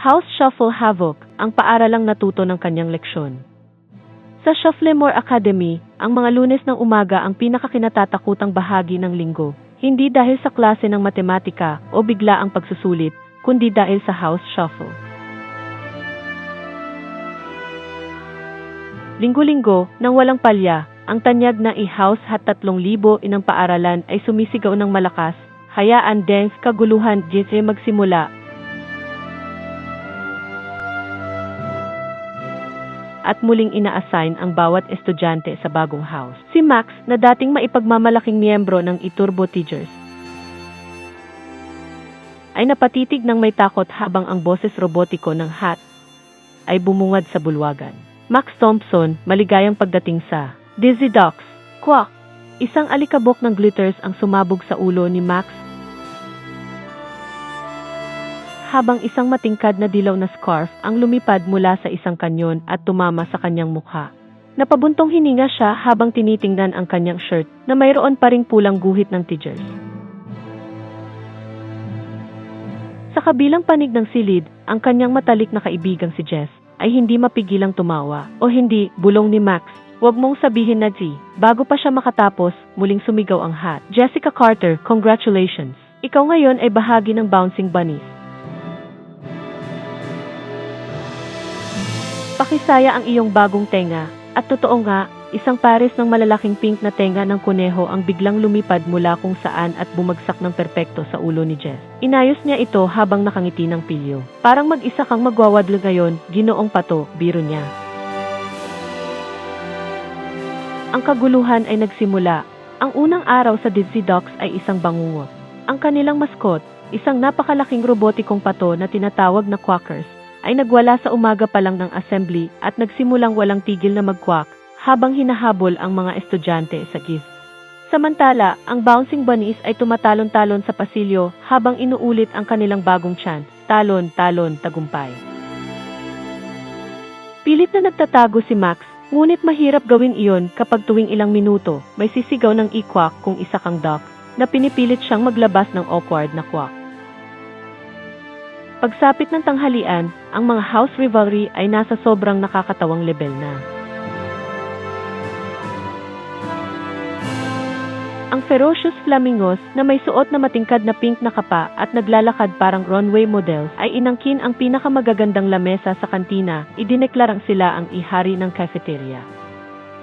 House Shuffle Havoc, ang paaralang natuto ng kanyang leksyon. Sa Shufflemore Academy, ang mga lunes ng umaga ang pinakakinatatakutang bahagi ng linggo, hindi dahil sa klase ng matematika o bigla ang pagsusulit, kundi dahil sa House Shuffle. Linggo-linggo, nang walang palya, ang tanyag na i-house hat 3,000 inang paaralan ay sumisigaw ng malakas, hayaan dense kaguluhan JJ magsimula at muling ina-assign ang bawat estudyante sa bagong house. Si Max, na dating maipagmamalaking miyembro ng Iturbo Teachers, ay napatitig ng may takot habang ang boses robotiko ng hat ay bumungad sa bulwagan. Max Thompson, maligayang pagdating sa Dizzy Ducks, Quack! Isang alikabok ng glitters ang sumabog sa ulo ni Max habang isang matingkad na dilaw na scarf ang lumipad mula sa isang kanyon at tumama sa kanyang mukha. Napabuntong hininga siya habang tinitingnan ang kanyang shirt na mayroon pa ring pulang guhit ng teachers. Sa kabilang panig ng silid, ang kanyang matalik na kaibigang si Jess ay hindi mapigilang tumawa. O hindi, bulong ni Max, Huwag mong sabihin na G. Bago pa siya makatapos, muling sumigaw ang hat. Jessica Carter, congratulations. Ikaw ngayon ay bahagi ng Bouncing Bunnies. Pakisaya ang iyong bagong tenga, at totoo nga, isang pares ng malalaking pink na tenga ng kuneho ang biglang lumipad mula kung saan at bumagsak ng perpekto sa ulo ni Jess. Inayos niya ito habang nakangiti ng pilyo. Parang mag-isa kang magwawadlo ngayon, ginoong pato, biro niya. Ang kaguluhan ay nagsimula. Ang unang araw sa Dizzy Docks ay isang bangungot. Ang kanilang maskot, isang napakalaking robotikong pato na tinatawag na Quackers, ay nagwala sa umaga pa lang ng assembly at nagsimulang walang tigil na magkwak habang hinahabol ang mga estudyante sa gift. Samantala, ang bouncing bunnies ay tumatalon-talon sa pasilyo habang inuulit ang kanilang bagong chant, talon, talon, tagumpay. Pilit na nagtatago si Max, ngunit mahirap gawin iyon kapag tuwing ilang minuto may sisigaw ng ikwak kung isa kang duck na pinipilit siyang maglabas ng awkward na kwak. Pagsapit ng tanghalian, ang mga house rivalry ay nasa sobrang nakakatawang level na. Ang ferocious flamingos na may suot na matingkad na pink na kapa at naglalakad parang runway models ay inangkin ang pinakamagagandang lamesa sa kantina, idineklarang sila ang ihari ng cafeteria.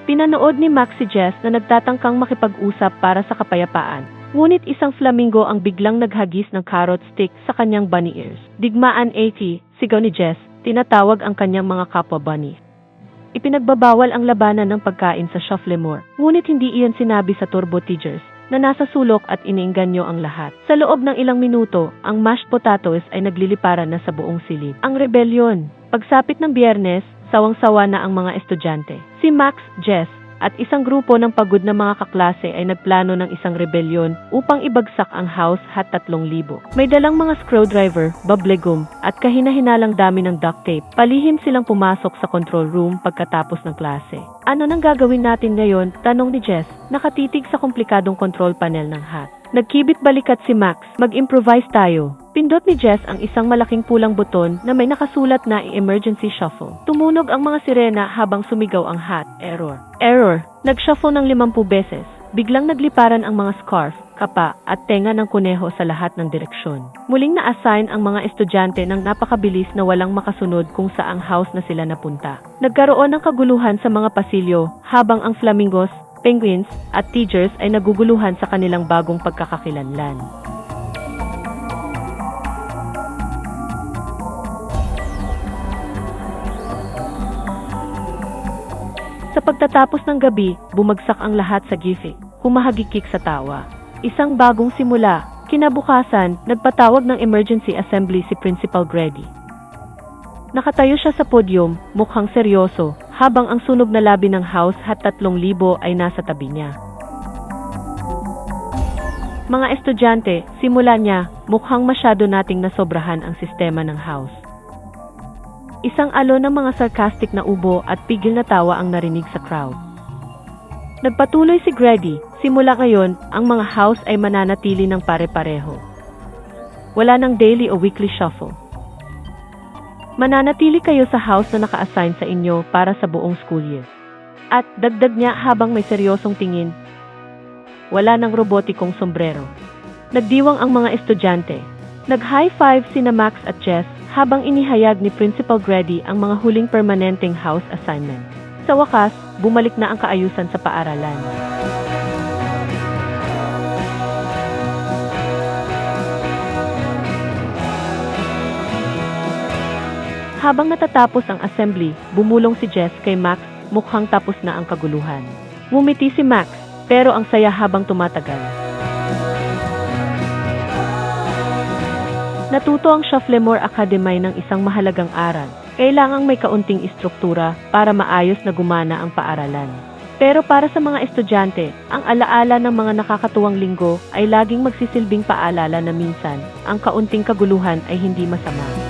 Pinanood ni Maxi Jess na nagtatangkang makipag-usap para sa kapayapaan Ngunit isang flamingo ang biglang naghagis ng carrot stick sa kanyang bunny ears. Digmaan 80, sigaw ni Jess, tinatawag ang kanyang mga kapwa bunny. Ipinagbabawal ang labanan ng pagkain sa Shufflemore, ngunit hindi iyon sinabi sa Turbo Teachers na nasa sulok at iniingganyo ang lahat. Sa loob ng ilang minuto, ang mashed potatoes ay nagliliparan na sa buong silid. Ang rebelyon. Pagsapit ng biyernes, sawang-sawa na ang mga estudyante. Si Max, Jess, at isang grupo ng pagod na mga kaklase ay nagplano ng isang rebelyon upang ibagsak ang house hat 3,000. May dalang mga screwdriver, bablegum, at kahina-hinalang dami ng duct tape. Palihim silang pumasok sa control room pagkatapos ng klase. Ano nang gagawin natin ngayon? Tanong ni Jess, nakatitig sa komplikadong control panel ng hat. Nagkibit balikat si Max, mag-improvise tayo. Pindot ni Jess ang isang malaking pulang buton na may nakasulat na emergency shuffle. Tumunog ang mga sirena habang sumigaw ang hat. Error. Error. Nag-shuffle ng 50 beses. Biglang nagliparan ang mga scarf, kapa at tenga ng kuneho sa lahat ng direksyon. Muling na-assign ang mga estudyante ng napakabilis na walang makasunod kung saang house na sila napunta. Nagkaroon ng kaguluhan sa mga pasilyo habang ang flamingos penguins, at teachers ay naguguluhan sa kanilang bagong pagkakakilanlan. Sa pagtatapos ng gabi, bumagsak ang lahat sa gifik, humahagikik sa tawa. Isang bagong simula, kinabukasan, nagpatawag ng emergency assembly si Principal Grady. Nakatayo siya sa podium, mukhang seryoso, habang ang sunog na labi ng house hat 3,000 ay nasa tabi niya. Mga estudyante, simula niya, mukhang masyado nating nasobrahan ang sistema ng house. Isang alo ng mga sarcastic na ubo at pigil na tawa ang narinig sa crowd. Nagpatuloy si Grady, simula ngayon, ang mga house ay mananatili ng pare-pareho. Wala ng daily o weekly shuffle. Mananatili kayo sa house na naka-assign sa inyo para sa buong school year. At dagdag niya habang may seryosong tingin, wala ng robotikong sombrero. Nagdiwang ang mga estudyante. Nag-high five sina Max at Jess habang inihayag ni Principal Grady ang mga huling permanenteng house assignment. Sa wakas, bumalik na ang kaayusan sa paaralan. Habang natatapos ang assembly, bumulong si Jess kay Max mukhang tapos na ang kaguluhan. Ngumiti si Max, pero ang saya habang tumatagal. Natuto ang Shufflemore Academy ng isang mahalagang aral. Kailangang may kaunting istruktura para maayos na gumana ang paaralan. Pero para sa mga estudyante, ang alaala ng mga nakakatuwang linggo ay laging magsisilbing paalala na minsan, ang kaunting kaguluhan ay hindi masama.